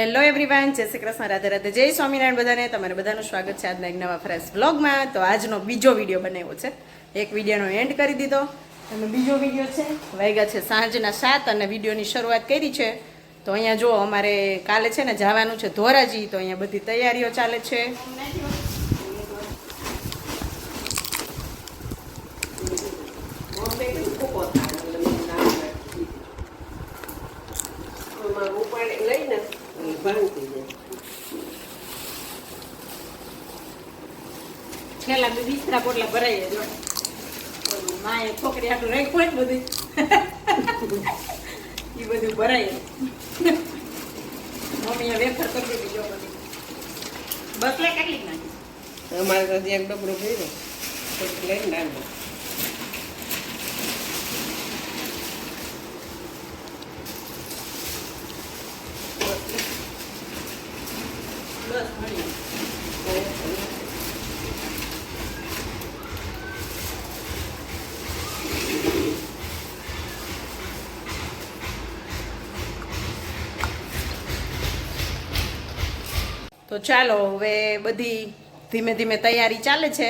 Hello everyone જય શ્રી કૃષ્ણ, રાધે રાધે, જય સ્વામિનારાયણ બધાને. તમારે બધાનું સ્વાગત છે આજના એક નવા ફ્રેશ વ્લોગમાં તો આજનો બીજો વીડિયો બનાવ્યો છે. એક વિડીયોનો એન્ડ કરી દીધો. અને બીજો વીડિયો છે. વાગ્યા છે સાંજના સાત અને વિડીયોની શરૂઆત કરી છે. તો અહીંયા જો અમારે કાલે છે ને જવાનું છે ધોરાજી. તો અહીંયા બધી તૈયારીઓ ચાલે છે. છેલ્લા બે બિસ્તરા પોટલા ભરાઈ જો. માએ છોકરી આટલું રાખ્યું ને બધું. એ બધું ભરાય મમ્મીએ વેફર કરી દીધી જો બધી. બસલે કેટલી નાખી? અમારે તો એક ડબરો ભર્યો. લઈને ડાંડો તો ચાલો, હવે બધી ધીમે ધીમે તૈયારી ચાલે છે.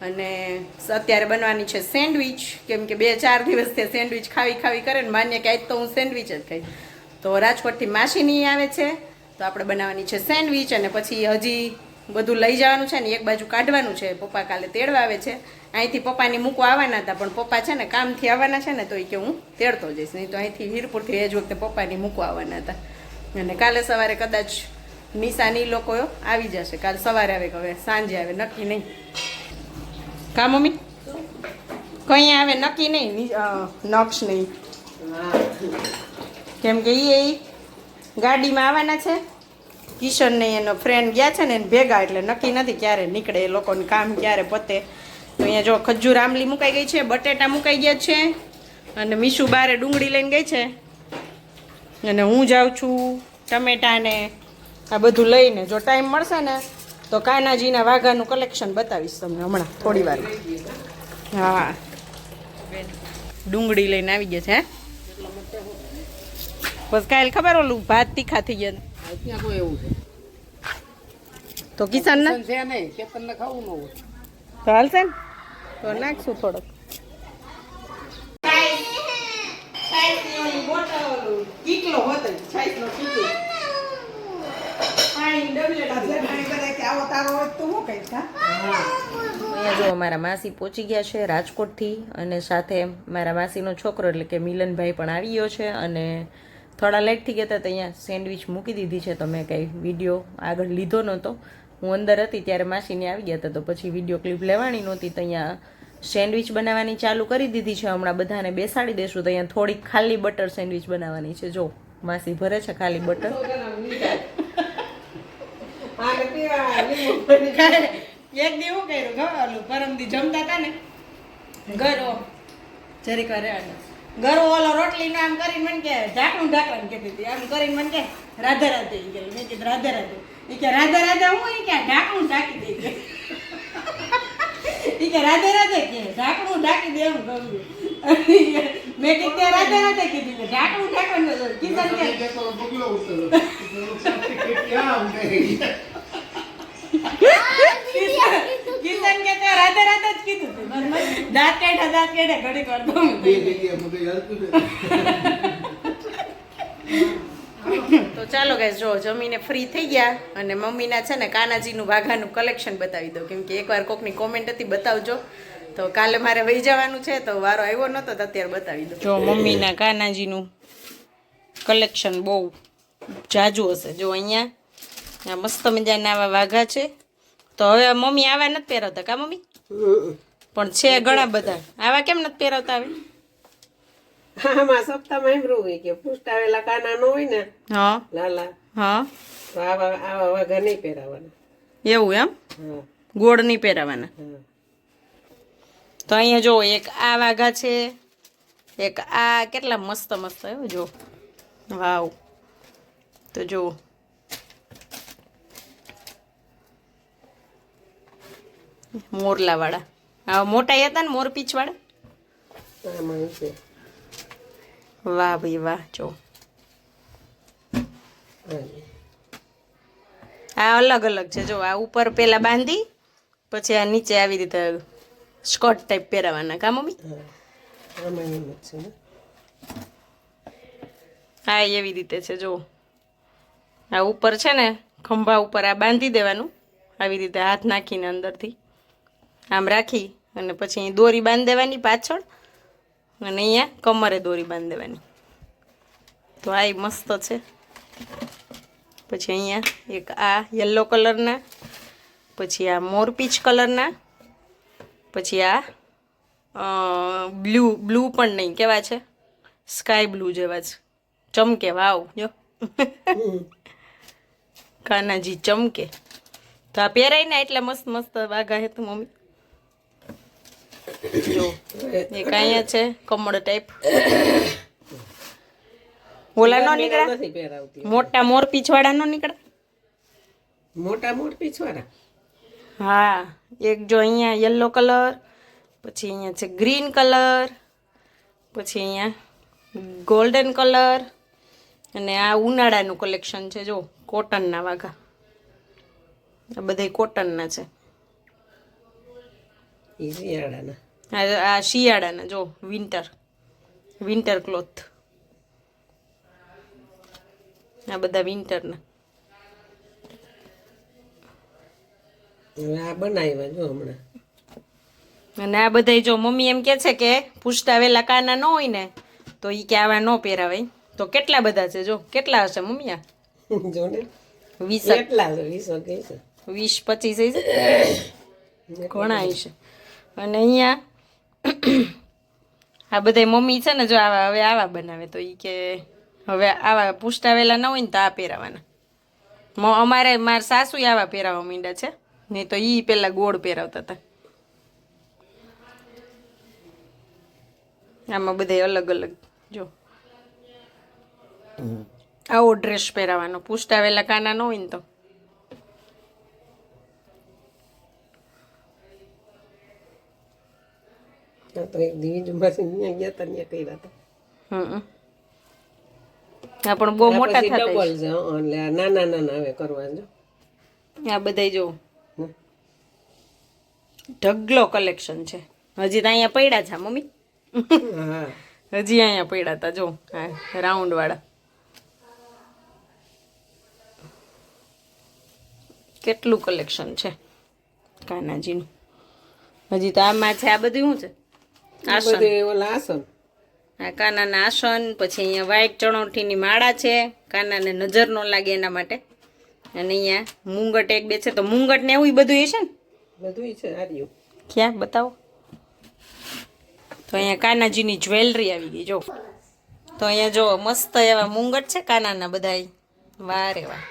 અને અત્યારે બનવાની છે સેન્ડવિચ. કેમ કે બે ચાર દિવસથી સેન્ડવિચ ખાવી ખાવી કરે ને માન્ય કે આજ તો હું સેન્ડવિચ જ ખાઈ તો રાજકોટથી માસીની આવે છે. તો આપણે બનાવવાની છે સેન્ડવિચ અને પછી હજી બધું લઈ જવાનું છે ને એક બાજુ કાઢવાનું છે. પપ્પા કાલે તેડવા આવે છે. અહીંથી પપ્પાની મૂકવા આવવાના હતા, પણ પપ્પા છે ને કામથી આવવાના છે ને તો એ કે હું તેડતો જઈશ. નહીં તો અહીંથી વીરપુરથી એ જ વખતે પપ્પાની મૂકવા આવવાના હતા. અને કાલે સવારે કદાચ નિશાની લોકો આવી જશે. કાલ સવારે આવે હવે સાંજે આવે, નક્કી નહીં. કા, મમ્મી? કઈ આવે, નક્કી નહીં? નક્ષ નહીં. કેમ કે એ ગાડીમાં આવવાના છે. કિશન ને એનો ફ્રેન્ડ ગયા છે ને એને ભેગા, એટલે નક્કી નથી ક્યારે નીકળે એ લોકોને કામ, ક્યારે પતે. તો અહીંયા જો ખજૂર આંબલી મુકાઈ ગઈ છે, બટેટા મુકાઈ ગયા છે, અને મીશુ બારે ડુંગળી લઈને ગઈ છે. અને હું જાઉં છું ટમેટા ને આ બધું લઈને જો ટાઈમ મળશે ને તો કાનાજીના વાઘાનું કલેક્શન બતાવીશ તમને હમણાં થોડી વાર. હા. ડુંગળી લઈને આવી ગયા છે બસ કાલે ખબર ઓલું ભાત તીખા થઈ ગયા તો કિસાન ને? તો હાલશે ને? તો નાખશું થોડોક કેટલો હોતો છાઈસનો કેટલો પાણી ડબલેલા છે પાણી બધા કે આવો તારો હોય તો હું કહીશ હા જો મારા માસી પહોંચી ગયા છે રાજકોટથી અને સાથે મારા માસીનો છોકરો એટલે કે મિલનભાઈ પણ આવી ગયો છે અને થોડા લેટ થઈ ગયા હતા તો અહીંયા સેન્ડવિચ મૂકી દીધી છે તો મેં કંઈ વીડિયો આગળ લીધો નહોતો. હું અંદર હતી ત્યારે માસીને આવી ગયા હતા તો પછી વીડિયો ક્લિપ લેવાની નહોતી તો અહીંયા સેન્ડવિચ બનાવવાની ચાલુ કરી દીધી છે. હમણાં બધાને બેસાડી દેશું તો અહીંયા થોડીક ખાલી બટર સેન્ડવિચ બનાવવાની છે. જો માસી ભરે છે ખાલી બટર એક દી હું કર્યું ખબર? ઓલું પરમદી જમતા હતા ને ગરો રહેવા દો. ગરો ઓલો રોટલી આમ કરીને મને કે, ઢાંકણું ઢાંકણ કહેતી હતી. આમ કરીને મને કે, રાધે રાધે. ઈ ગયેલું મેં કીધું, રાધે રાધે. ઈ કે, રાધે રાધે હું? ઈ કે, ઢાંકણું ઢાંકી દે. કે ઈ કે, રાધે રાધે? કે, ઢાંકણું ઢાંકી દે એમ ગમ્યું મેં કીધું રાધે રાધે કીધું કે ઢાંકણું ઢાંકણ કીધું કે તે ચાલો ગાઈસ જો જમીને ફ્રી થઈ ગયા અને મમ્મીના છે ને કાનાજીનું વાઘાનું કલેક્શન બતાવી દો કેમ કે એકવાર કોકની કોમેન્ટ હતી, બતાવજો. તો કાલે મારે વહી જવાનું છે, તો વારો આવ્યો નહોતો તો અત્યારે બતાવી દો જો મમ્મીના કાનાજીનું કલેક્શન બહુ જાજુ હશે. જો અહીંયા મસ્ત મજાના આવા વાઘા છે. તો હવે મમ્મી આવા નથી પહેરાવતા કા મમ્મી? પણ છે ઘણા બધા. આવા કેમ નથી પહેરાવતા હવે? આમાં સપ્તાહમાં એમ હોય કે પુષ્ટાવેલા કાના નો હોય ને હા. લાલા. હા. તો આવા આવા વાઘા નહીં પહેરાવાના. એવું એમ? ગોળ નહીં પહેરાવાના. તો અહીંયા જો એક આ વાઘા છે. એક આ કેટલા મસ્ત મસ્ત જો. વાવ. તો જો મોરલાવાળા. હા મોટા હતા ને મોરપીંછવાળા આમાં છે વાહ ભાઈ વાહ, જો. આ અલગ અલગ છે, જો, આ ઉપર પેલા બાંધી, પછી આ નીચે આવી રીતે સ્કર્ટ ટાઈપ પહેરાવાના. કા મમ્મી? હા, એવી રીતે છે, જો. આ ઉપર છે ને, ખંભા ઉપર આ બાંધી દેવાનું. આવી રીતે હાથ નાખીને અંદરથી. આમ રાખી અને પછી અહીં દોરી બાંધી દેવાની પાછળ અને અહીંયા કમરે દોરી બાંધી દેવાની. તો આ મસ્ત છે. પછી અહીંયા એક આ યલો કલરના પછી આ મોરપીચ કલરના પછી આ બ્લુ બ્લુ પણ નહીં કેવા છે? સ્કાય બ્લુ જેવા છે. ચમકે વાવ જો. કાનાજી ચમકે. તો આ પહેરાય ને એટલે મસ્ત મસ્ત વાઘા હે તો મમ્મી. જો એક અહીંયા છે? કમળ ટાઈપ ઓલા નો નીકળ્યા મોટા મોર પીછવાડા નો નીકળ્યા મોટા મોટ પીછવાળા હા એક જો અહીંયા યલો કલર પછી અહીંયા છે ગ્રીન કલર પછી અહીંયા ગોલ્ડન કલર અને આ ઉનાળાનું કલેક્શન છે જો કોટનના વાઘા. આ બધા કોટનના છે. શિયાળાના. આ શિયાળાના જો વિન્ટર વિન્ટર ક્લોથ આ બધા વિન્ટરના આ બનાવ્યા જો હમણાં. અને આ બધા જો મમ્મી એમ કે છે કે પૂછતા વેલા કાના ન હોય ને તો એ કે આવા ન પહેરાવાય તો કેટલા બધા છે જો? કેટલા હશે મમ્મી આ? જો. ને વીસ કેટલા વીસો છે વીસ પચીસ ઘણા હશે. અને અહીંયા આ બધા મમ્મી છે ને જો આવા હવે આવા બનાવે તો એ કે હવે આવા પૂછતા વેલા ન હોય ને તો આ પહેરાવાના. અમારે મારા સાસુ આવા પહેરાવા માંડ્યા છે નહીં તો એ પેલા ગોળ પહેરાવતા હતા. આમાં બધા અલગ અલગ જો. આવો ડ્રેસ પહેરાવાનો પુષ્ટાવેલા કાના ન હોય ને તો. તો એક દિવીજમાંથી ત્યાં ગયા હતા ત્યાં કર્યા હતા હમ આ પણ બહુ મોટા થતા ડબલ છે એટલે નાના નાના હવે કરવા જો આ બધા જો. ઢગલો કલેક્શન છે. હજી તો અહીંયા પડ્યા છે મમ્મી. હજી અહીંયા પડ્યા હતા જો હા રાઉન્ડ વાળા. કેટલું કલેક્શન છે કાનાજીનું. હજી તો આમાં છે આ બધું શું છે? આસન. બધે આ કાનાના આસન પછી અહીંયા વ્હાઈટ ચણોઠીની માળા છે. કાનાને નજર ન લાગે એના માટે. અને અહીંયા મુંગટ એક બે છે. તો મુંગટ ને એવું બધું છે ને? બધું છે આર્યું ક્યાં? બતાવો. તો અહીંયા કાનાજીની જ્વેલરી આવી ગઈ જો. તો અહીંયા જો મસ્ત એવા મુંગટ છે કાનાના બધાય. વાહ રે વાહ.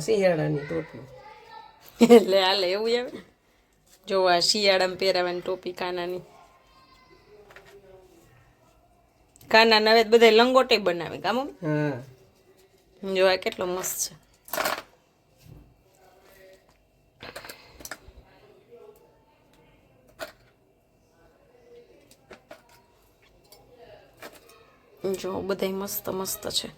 શિયાળાની ટોપી. એટલે હાલે એવું આવે જો આ શિયાળામાં પહેરાવાની ટોપી કાનાની. કાના નવે બધા લંગોટે બનાવે કા મમ્મી? હા. જો આ કેટલો મસ્ત છે. જો બધાય મસ્ત મસ્ત છે.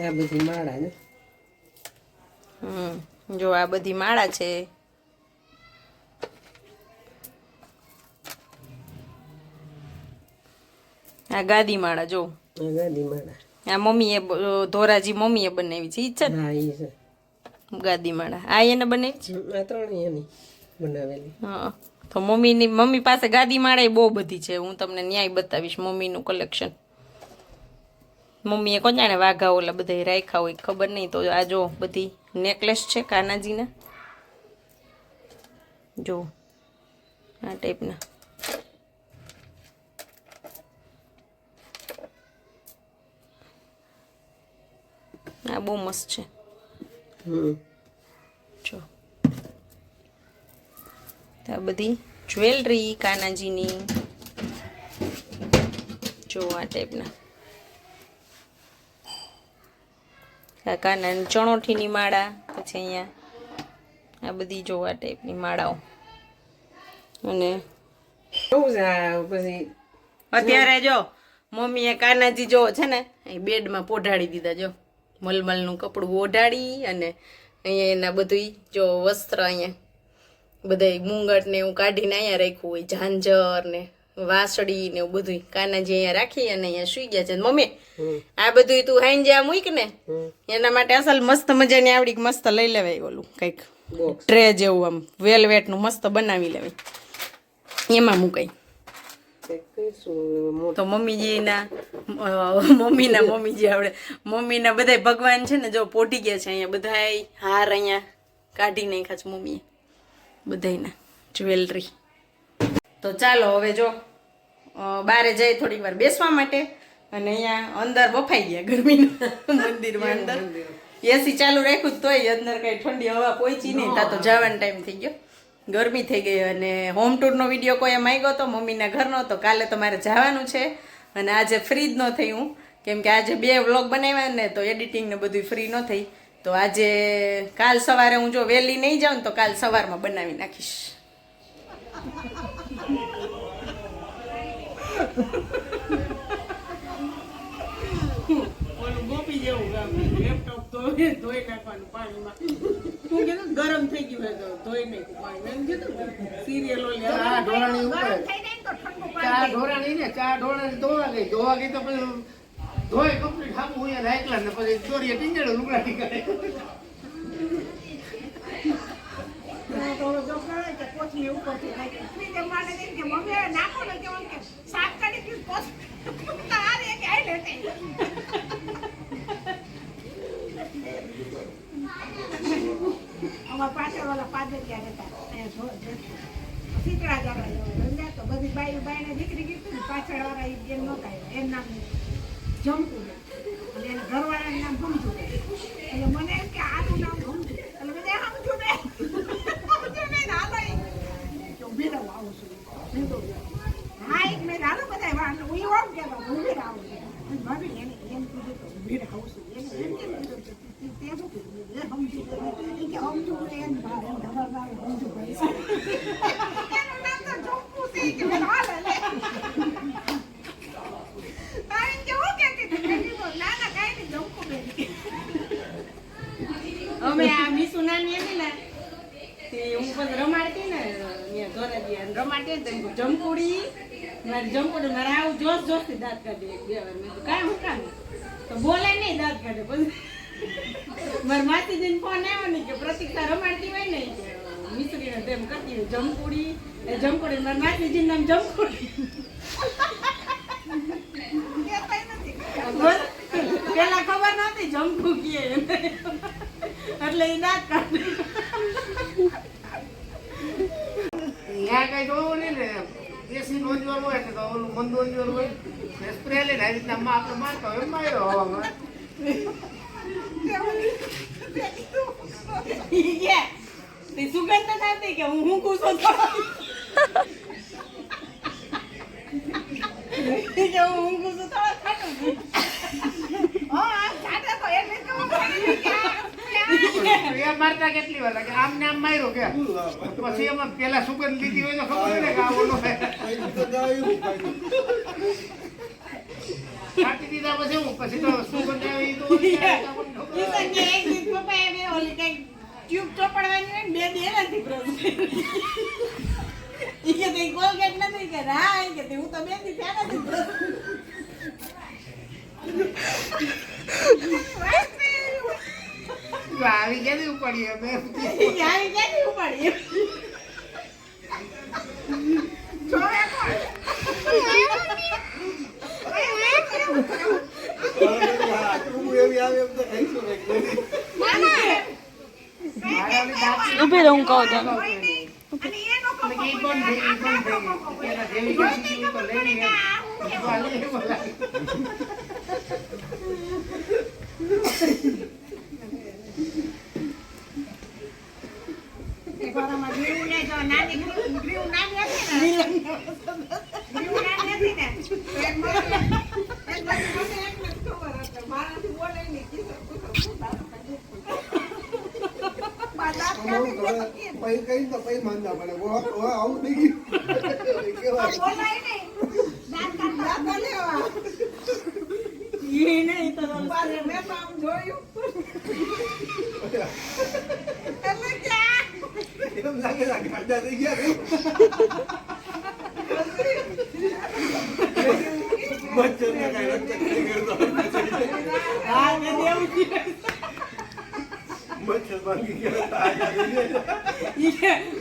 આ બધી માળા ને હમ જો આ બધી માળા છે. આ ગાદી માળા જો. આ ગાદી માળા. આ મમ્મીએ ધોરાજી મમ્મીએ બનાવી છે ઈ હા છે. ગાદી માળા. આ એને બનાવી? છે આ ત્રણ એની બનાવેલી. હા તો મમ્મીની મમ્મી પાસે ગાદી માળા એ બહુ બધી છે. હું તમને ન્યાય બતાવીશ મમ્મીનું કલેક્શન મમ્મીએ કોણ જાણે વાઘા ઓલા બધા રાખ્યા હોય ખબર નહીં. તો આ જો બધી નેકલેસ છે કાનાજીના. જો આ ટાઈપના. આ બહુ મસ્ત છે. જો. આ બધી જ્વેલરી કાનાજીની. જો આ ટાઈપના. આ કાનાની ચણોઠીની માળા પછી અહીંયા આ બધી જોવા ટાઈપની માળાઓ. અને પછી અત્યારે જો મમ્મીએ કાનાજી જો છે ને એ બેડમાં પોઢાડી દીધા જો. મલમલનું કપડું ઓઢાડી અને અહીંયા એના બધું જો વસ્ત્ર અહીંયા બધા મૂંગટ ને એવું કાઢીને અહીંયા રાખ્યું હોય ઝાંઝર ને વાસળી ને એવું બધું કાનાજી અહીંયા રાખી અને અહીંયા સુઈ ગયા છે. મમ્મી આ બધું તું હાઈન જ્યાં મૂક ને એના માટે અસલ મસ્ત મજાની આવડી મસ્ત લઈ લેવાય ઓલું કંઈક. ટ્રે જેવું આમ. વેલવેટનું મસ્ત બનાવી લેવાય. એમાં મુકાય. તો મમ્મીજીના મમ્મીના મમ્મીજી આપણે મમ્મીના બધા ભગવાન છે ને જો પોટી ગયા છે અહીંયા બધાય હાર અહીંયા કાઢી નાખ્યા છે મમ્મીએ. બધાયના જ્વેલરી. તો ચાલો હવે જો બારે જઈ થોડીક વાર બેસવા માટે અને અહીંયા અંદર બફાઈ ગયા ગરમીના મંદિરમાં અંદર. એસી ચાલુ રાખ્યું જ તોય અંદર કઈ ઠંડી હવા પહોંચી નહીં તા તો જવાનો ટાઈમ થઈ ગયો. ગરમી થઈ ગઈ અને હોમ ટૂરનો વીડિયો કોઈ માંગ્યો તો મમ્મીના ઘરનો તો કાલે તો મારે જવાનું છે. અને આજે ફ્રી જ ન થઈ હું. કેમ કે આજે બે વ્લોગ બનાવ્યા ને તો એડિટિંગ ને બધું ફ્રી ન થઈ. તો આજે કાલ સવારે હું જો વહેલી નહીં જાઉં તો કાલ સવારમાં બનાવી નાખીશ. ઓલું ગોપી જેવું લેપટોપ ધોઈ ધોઈ નાખવાનું પાણીમાં. હું કીધું ગરમ થઈ ગયું હોય તો ધોઈ નાખું પાણી એમ કીધું સિરિયલો ચા ઢોળાણી ઉપર. ચા ઢોળાણી ને ચા ઢોળાણી ધોવા ગઈ. ધોવા ગઈ તો પછી ધોઈ કમ્પ્લીટ હામું અહીંયા રાખલા ને. પછી ચોરીએ ટીંગડે લુગડાટી કરે. પાછળ વાળા પાદર ક્યાં રહેતા અહીંયા પાછળ જો. શીતળા ઝાકડા જેવું ધંધા તો બધી બાઈ બાઈને દીકરી કીધું ને જેમ નહોતા આવ્યા. એમ જમતું અને એના ઘરવાળાનું નામ એટલે મને એમ કે આનું એટલે બધા સમજુ ને. છું. હા એક મેં હાલો બધા વાળ હું એમ કહેતો ઊભી રહું આવું છું અને ભાભી એને એમ કીધું તો ઊભી રહું આવું છું એને એમ કેમ કીધું તે- તે- તે શું કીધું એ સમજુ ઈ કે સમજુ ને એમ ભારે એમ ધબર ભારે સમજુ ભાઈ એનું નામ તો જોકું છે ઈ કે મેં હાલે લે તારી કે હું કહેતી હતી? મેં કીધું, ના ના કાંઈ નહીં જોકું બેન અમે આ મીસુ નાની હતી ને તે હું પછી રમાડતી ને અહીંયા ધોરેથી અને રમાડતી ને તો એમ કહું, જમકુડી મારી જમકુડી મારે આવું જોશ જોશથી દાંત કાઢે એક બે વાર મેં કીધું કાંઈ હું કામ તો બોલે નહીં દાંત કાઢે પછી. મારા માસીજીને ફોન આવ્યો ને કે પ્રતિક્ષા રમાડતી હોય ને મિસરીને તેમ કરતી હોય, જમકુડી. એ જમકુડી, મારા માસીજીનું નામ જમકુડી. પેલા ખબર નહોતી જમકુ કીએ એટલે એ દાંત કાઢે. ત્યાં કઈ જોવું નહીં ને. એસી નોંધવાનું એટલે તો ઓલું મંદ નોંધવાનું હોય. સ્પ્રે લઈને આવી રીતના માં આપણે મારતા એમ માર્યો હવામાં સુગંધ તો થતી કે હું હું કૂસો કે હું હું કૂસો ખાટું મારતા કેટલી વાર લાગે આમ ને આમ માર્યો કે પછી એમાં પેલા સુગંધ લીધી હોય તો ખબર ને કે આ ઓલો કાઢી પછી હું પછી તો સુગંધ આવી તો ઈ આવે. સંજે એક દિવસ પપ્પાએ બે ઓલી કંઈક ટ્યુબ ચોપડવાની હોય ને બે દી એનાથી બ્રશ. ઈ કે તે કોલગેટ નથી કે હા ઈ કે તે હું તો બે દી ત્યાંનાથી બ્રશ આવી ક્યાંથી ઉપાડી અમે આવી ક્યાંથી ઉપાડી જોવે કોણ? ઊભી રહું કહું ચાલો કોઈ નહીં. અને એનો અમે કે ઈ કોકો બંધ થઈ ગઈ, બંધ થઈ આપણો ગઈ. એના કોઈ જેવી કાંઈ ચીજ તો લેવી નહીં. એમ. આ હું કેવું? વાલી એવું લાગે. એક વાર આમાં ગ્રીવું ને જો નાની ગ્રીવું- ગ્રીવું નાની હતી ને, ગ્રીવું નાની હતી ને, તો એક મને- એક બાજુ મને એકને જ ખબર હતી. મારાથી બોલે નહીં. કીધું, કીધું, શું તારું કાંઈ દુખતું? મારા દાંત કાઢી દે. પછી કઈ તો પછી માંદા પડે ઓ ઓ આવું થઈ ગયું કેવાય બોલાય નહીં દાંત કાઢવા લેવા એ નહીં તો પાછળ મેં તો આમ જોયું એટલે એમ લાગે છે ગાંડા થઈ ગયા ને. મચ્છર ને કાંઈ રક્ષક નહીં કરતો. હા મેં એવું કીધું. મચ્છર ભાંગી ગયા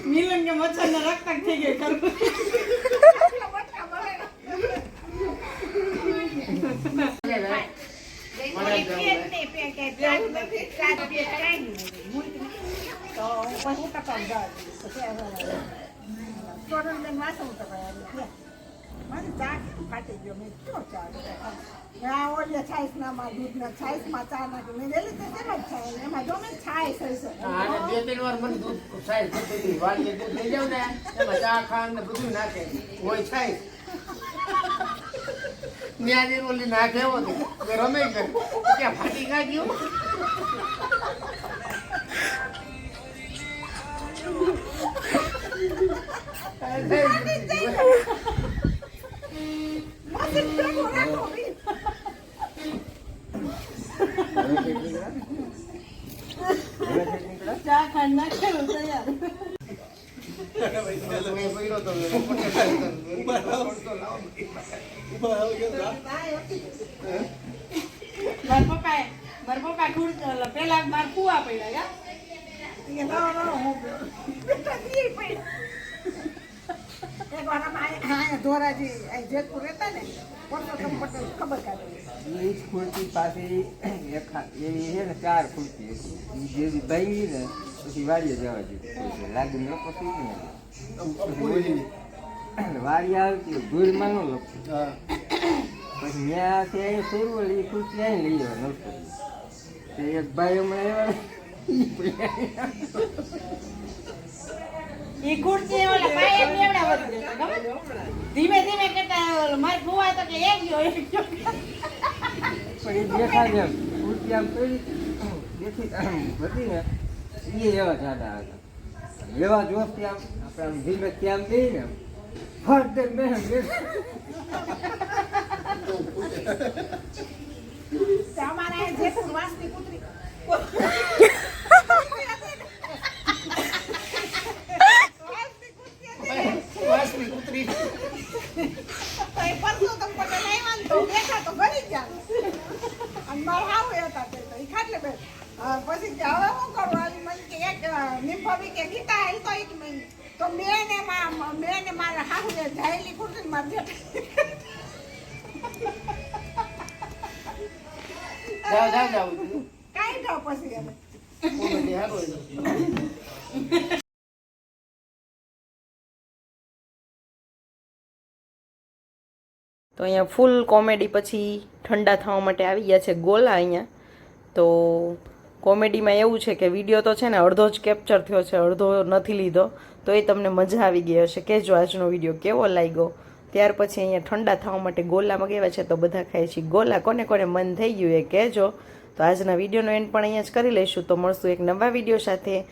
મિલન કે મચ્છર ને રક્ત થઈ ગઈ ખરું આને બે ત્રણ ચા મને દૂધ છાશ થતી હતી. વાડીએ દૂધ લઈ જાઉં દૂધના છાઈસમાં ચા નાખી મેં બધું નાખે હોય છાશ ન્યા જે ઓલી નાખે તે. તે રમે કરે ક્યાં ફાટી કાઢ્યું ચા ખાંડ નાખેલું તૈયાર મેં પકડ્યો તો મેં પકડ્યો તો. ઊભા રહો. ઊભા રહો કે પપ્પા ખુદ પેલા માર કુવા પડ્યા. એ જ ખુરશી પાસે એક એવી છે ને ચાર ખુરશી હતી. જેવી ભાઈ ને પછી વાડીએ જવા જોઈએ લાગી ન પછી. વાડી આવતી ભૂલ ન લખતું. હા. પછી ત્યાંથી અહીં સુરવલ એ ખુરશી અહીં લઈ જવા નથી એક ભાઈ હમણાં આવ્યા ઈ ખુરશી ઓલા પાયે બેવડા વધી જતા ખબર? ધીમે ધીમે કરતા માર ફુવા તો કે એક ગયો એક ગયો. પણ એ દેખાય એમ ખુરશી આમ પડી દેખી વધી ને એ એવા જાડા હતા. એવા જોશથી આમ આપણે આમ ધીમે ત્યાં આમ ને ફટ દે બેસે ને જે વાસની કૂતરી વાસની કૂતરી હતી ને, વાસની કૂતરી તો એ પરસોત્તમ પટેલ આવ્યા ને તો બેઠા તો ગળી જ ગયા અને મારા હાવ હતા તે તો ઈ ખાટલે બે પછી કે હવે શું કરું આવી મને કે એક કે ગીતા હાલ તો એક મહિને. તો મેં ને મેં ને મારા હાહુ ને જાયેલી કુર્તી માર જેઠ જાઓ જાઓ જાઓ. કાઈ જાવ પછી હવે. તો અહીંયા ફૂલ કોમેડી પછી ઠંડા થવા માટે આવી ગયા છે ગોલા અહીંયા. તો કોમેડીમાં એવું છે કે વીડિયો તો છે ને અડધો જ કેપ્ચર થયો છે, અડધો નથી લીધો, તો એ તમને મજા આવી ગઈ હશે. કહેજો આજનો વીડિયો કેવો લાગ્યો? ત્યાર પછી અહીંયા ઠંડા થવા માટે ગોલા મગાવ્યા છે, તો બધા ખાય છે. ગોલા કોને કોને મન થઈ ગયું એ કહેજો. તો આજના વિડીયોનો એન્ડ પણ અહીંયા જ કરી લઈશું. તો મળશું એક નવા વીડિયો સાથે.